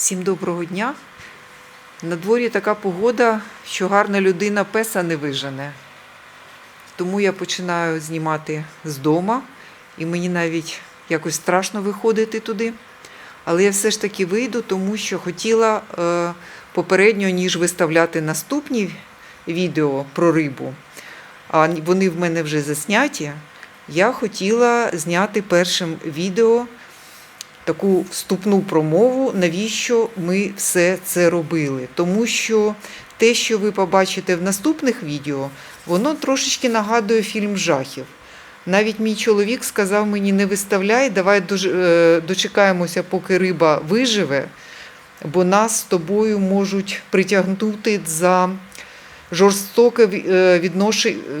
Всім доброго дня. На дворі така погода, що гарна людина песа не вижене. Тому я починаю знімати з дома, і мені навіть якось страшно виходити туди. Але я все ж таки вийду, тому що хотіла е, попередньо, ніж виставляти наступні відео про рибу, а вони в мене вже засняті. Я хотіла зняти першим відео таку вступну промову, навіщо ми все це робили. Тому що те, що ви побачите в наступних відео, воно трошечки нагадує фільм жахів. Навіть мій чоловік сказав мені, не виставляй, давай е, дочекаємося, поки риба виживе, бо нас з тобою можуть притягнути за жорстоке е,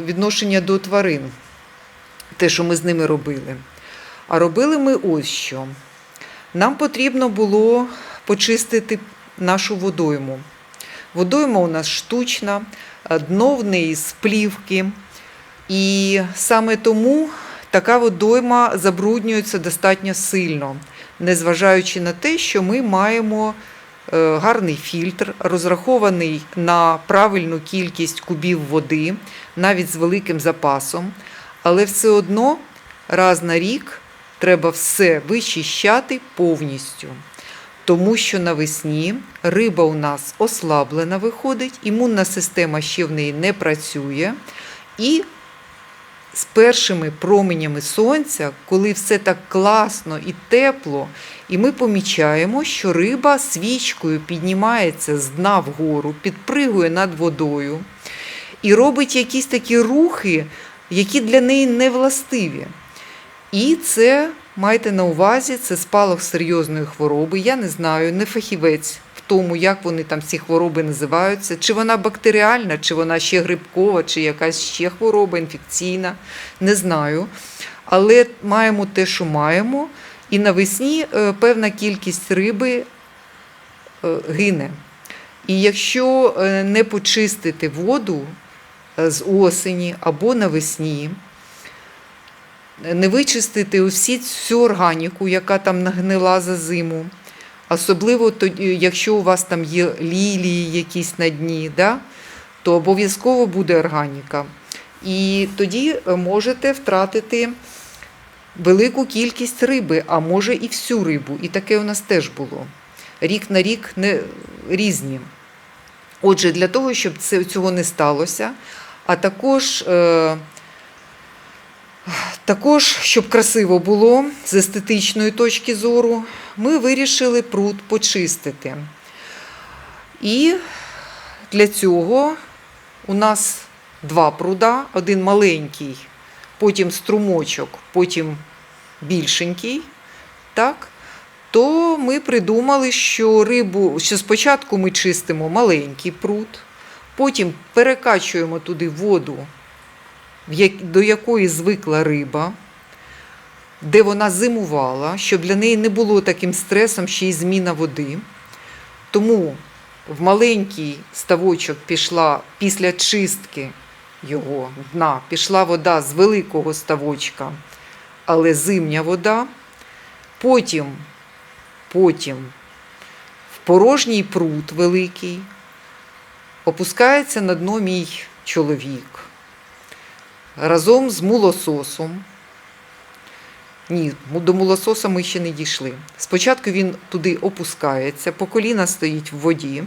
відношення до тварин, те, що ми з ними робили. А робили ми ось що. Нам потрібно було почистити нашу водойму. Водойма у нас штучна, е, дно в неї з плівки. І саме тому така водойма забруднюється достатньо сильно, незважаючи на те, що ми маємо е, гарний фільтр, розрахований на правильну кількість кубів води, навіть з великим запасом. Але все одно раз на рік треба все вичищати повністю. Тому що навесні риба у нас ослаблена виходить, імунна система ще в неї не працює. І з першими променями сонця, коли все так класно і тепло, і ми помічаємо, що риба свічкою піднімається з дна вгору, підпригує над водою і робить якісь такі рухи, які для неї не властиві. І це майте на увазі, це спалах серйозної хвороби. Я не знаю, не фахівець в тому, як вони там ці хвороби називаються, чи вона бактеріальна, чи вона ще грибкова, чи якась ще хвороба інфекційна. Не знаю. Але маємо те, що маємо. І навесні е, певна кількість риби е, гине. І якщо е, не почистити воду з осені або навесні, не вичистити усі всю органіку, яка там нагнила за зиму. Особливо якщо у вас там є лілії якісь на дні, да? то обов'язково буде органіка. І тоді е, можете втратити велику кількість риби, а може і всю рибу. І таке у нас теж було. Рік на рік не різні. Отже, для того, щоб цього не сталося, а також. Е, також, щоб красиво було з естетичної точки зору, ми вирішили пруд почистити. І для цього у нас два пруда: один маленький, потім струмочок, потім більшенький. Так? То ми придумали, що рибу, що спочатку ми чистимо маленький пруд, потім перекачуємо туди воду до якої звикла риба, де вона зимувала, щоб для неї не було таким стресом ще й зміна води. Тому в маленький ставочок пішла після чистки його дна, пішла вода з великого ставочка, але зимня вода. Потім, потім в порожній пруд великий опускається на дно мій чоловік разом з мулососом. Ні, до мулососа ми ще не дійшли. Спочатку він туди опускається, по коліна стоїть в воді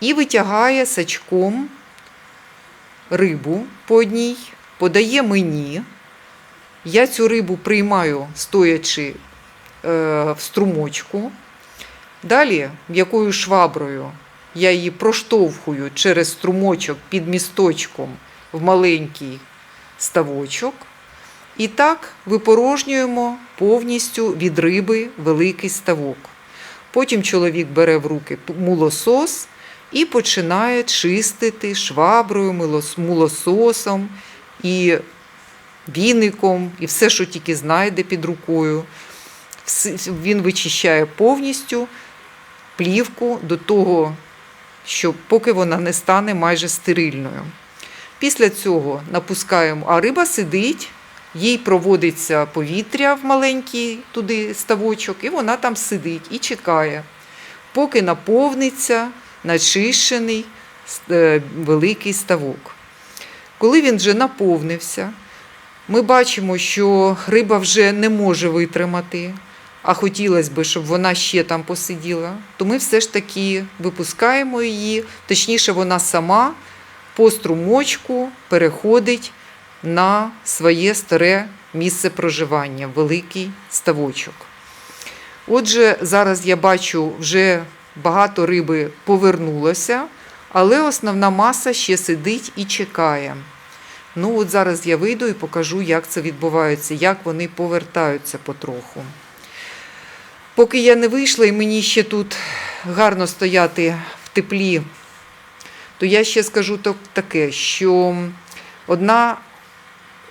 і витягає сачком рибу по одній, подає мені. Я цю рибу приймаю, стоячи е, в струмочку. Далі м'якою шваброю я її проштовхую через струмочок під місточком в маленький ставочок. І так випорожнюємо повністю від риби великий ставок. Потім чоловік бере в руки мулосос і починає чистити шваброю, мулососом і віником, і все, що тільки знайде під рукою. Він вичищає повністю плівку до того, що поки вона не стане майже стерильною. Після цього напускаємо, а риба сидить, їй проводиться повітря в маленький туди ставочок, і вона там сидить і чекає, поки наповниться начищений е, великий ставок. Коли він вже наповнився, ми бачимо, що риба вже не може витримати, а хотілося б, щоб вона ще там посиділа, то ми все ж таки випускаємо її, точніше, вона сама по струмочку переходить на своє старе місце проживання, великий ставочок. Отже, зараз я бачу, вже багато риби повернулося, але основна маса ще сидить і чекає. Ну, от зараз я вийду і покажу, як це відбувається, як вони повертаються потроху. Поки я не вийшла і мені ще тут гарно стояти в теплі, то я ще скажу таке, що одна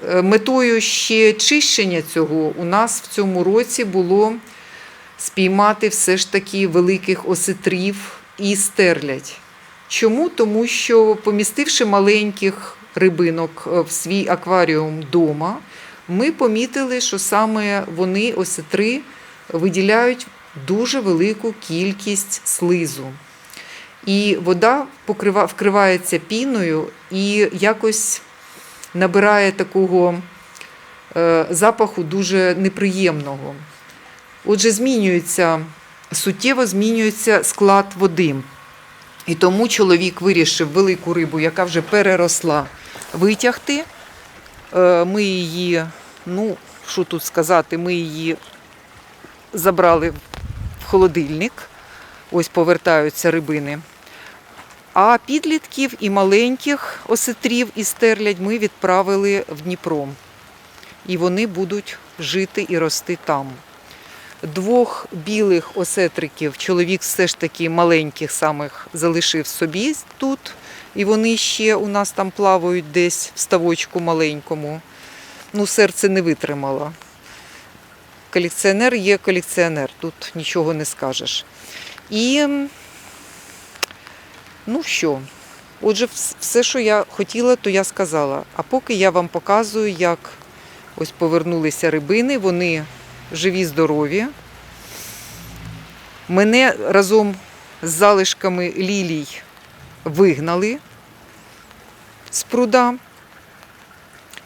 е, метою ще чищення цього у нас в цьому році було спіймати все ж таки великих осетрів і стерлядь. Чому? Тому що помістивши маленьких рибинок е, в свій акваріум вдома, ми помітили, що саме вони, осетри, виділяють дуже велику кількість слизу. І вода покрива, вкривається піною і якось набирає такого е, запаху дуже неприємного. Отже, змінюється, суттєво змінюється склад води. І тому чоловік вирішив велику рибу, яка вже переросла, витягти. Е, Ми її, ну, що тут сказати, ми її забрали в холодильник. Ось повертаються рибини. А підлітків і маленьких осетрів і стерлядь ми відправили в Дніпро. І вони будуть жити і рости там. Двох білих осетриків чоловік все ж таки маленьких самих залишив собі тут. І вони ще у нас там плавають десь в ставочку маленькому. Ну, серце не витримало. Колекціонер є колекціонер, тут нічого не скажеш. І ну що, отже, все, що я хотіла, то я сказала. А поки я вам показую, як ось повернулися рибини, вони живі, здорові. Мене разом з залишками лілій вигнали з пруда.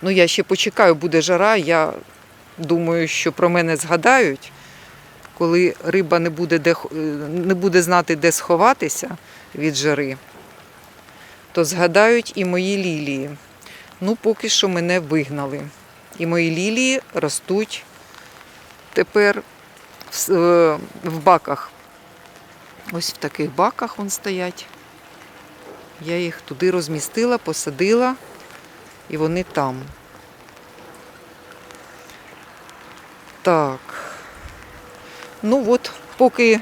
Ну, я ще почекаю, буде жара. Я думаю, що про мене згадають, коли риба не буде, де, е, не буде знати, де сховатися від жари, то згадають і мої лілії. Ну, поки що мене вигнали. І мої лілії ростуть тепер в, е, баках. Ось в таких баках вон стоять. Я їх туди розмістила, посадила, і вони там. Так. Ну от, поки,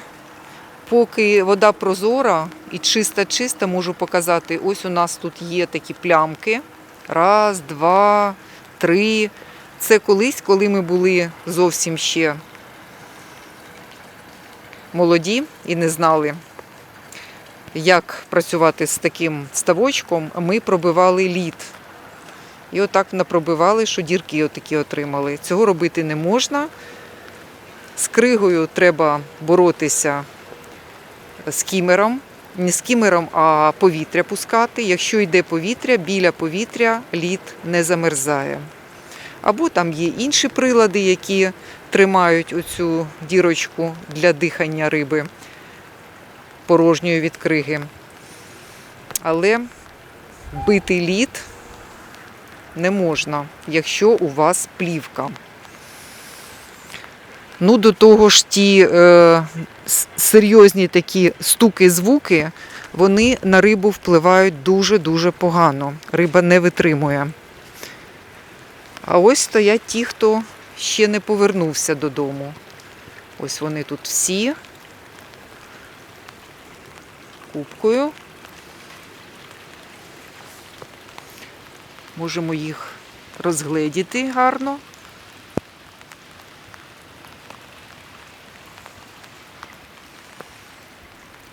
поки вода прозора і чиста-чиста, можу показати. Ось у нас тут є такі плямки. Раз, два, три. Це колись, коли ми були зовсім ще молоді і не знали, як працювати з таким ставочком, ми пробивали лід. І отак напробивали, що дірки отакі отримали. Цього робити не можна. З кригою треба боротися з кімером. Не з кімером, а повітря пускати. Якщо йде повітря, біля повітря лід не замерзає. Або там є інші прилади, які тримають оцю дірочку для дихання риби порожньої від криги. Але бити лід не можна, якщо у вас плівка. Ну, до того ж, ті е, серйозні такі стуки-звуки, вони на рибу впливають дуже-дуже погано. Риба не витримує. А ось стоять ті, хто ще не повернувся додому. Ось вони тут всі. Кубкою. Можемо їх розгледіти гарно.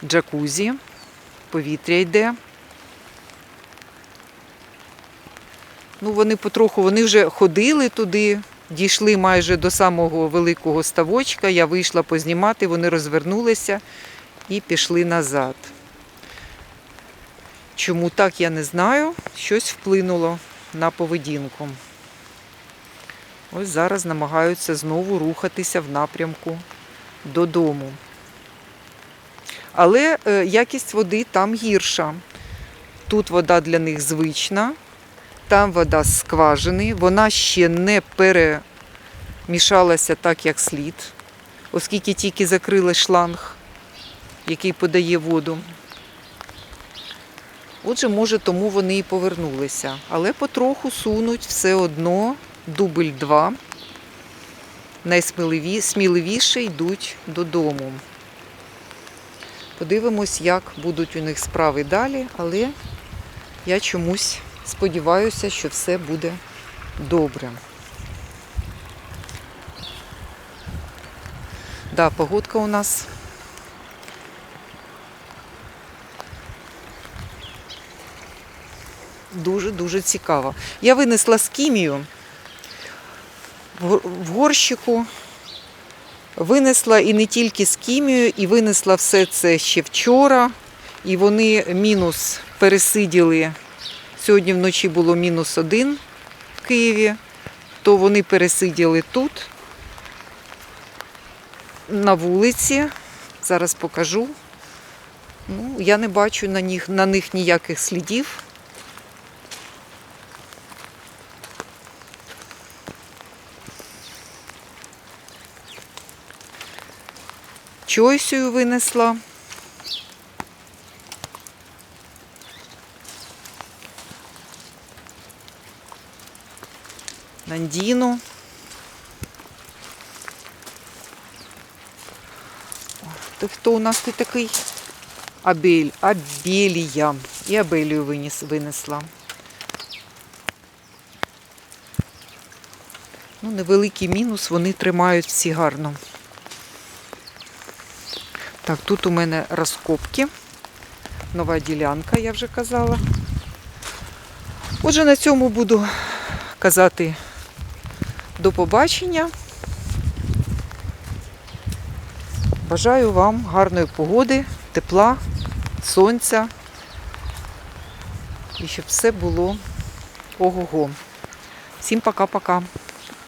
Джакузі, повітря йде. Ну, вони потроху, вони вже ходили туди, дійшли майже до самого великого ставочка. Я вийшла познімати, вони розвернулися і пішли назад. Чому так, я не знаю. Щось вплинуло на поведінку. Ось зараз намагаються знову рухатися в напрямку додому. Але е, якість води там гірша. Тут вода для них звична, там вода з скважини, вона ще не перемішалася так, як слід, оскільки тільки закрили шланг, який подає воду. Отже, може, тому вони і повернулися. Але потроху сунуть все одно дубль 2. Найсміливіше йдуть додому. Подивимось, як будуть у них справи далі, але я чомусь сподіваюся, що все буде добре. Да, погодка у нас дуже-дуже цікава. Я винесла скімію в горщику. Винесла і не тільки з кімією, і винесла все це ще вчора. І вони мінус пересиділи. Сьогодні вночі було мінус один в Києві, то вони пересиділи тут, на вулиці. Зараз покажу. Ну, я не бачу на них, на них ніяких слідів. Чойсію винесла. Нандіну. Ти хто у нас тут такий? Абель, Абелія. І Абелію виніс, винесла. Ну, невеликий мінус, вони тримають всі гарно. Так, тут у мене розкопки. Нова ділянка, я вже казала. Отже, на цьому буду казати до побачення. Бажаю вам гарної погоди, тепла, сонця. І щоб все було ого-го. Всім пока-пока.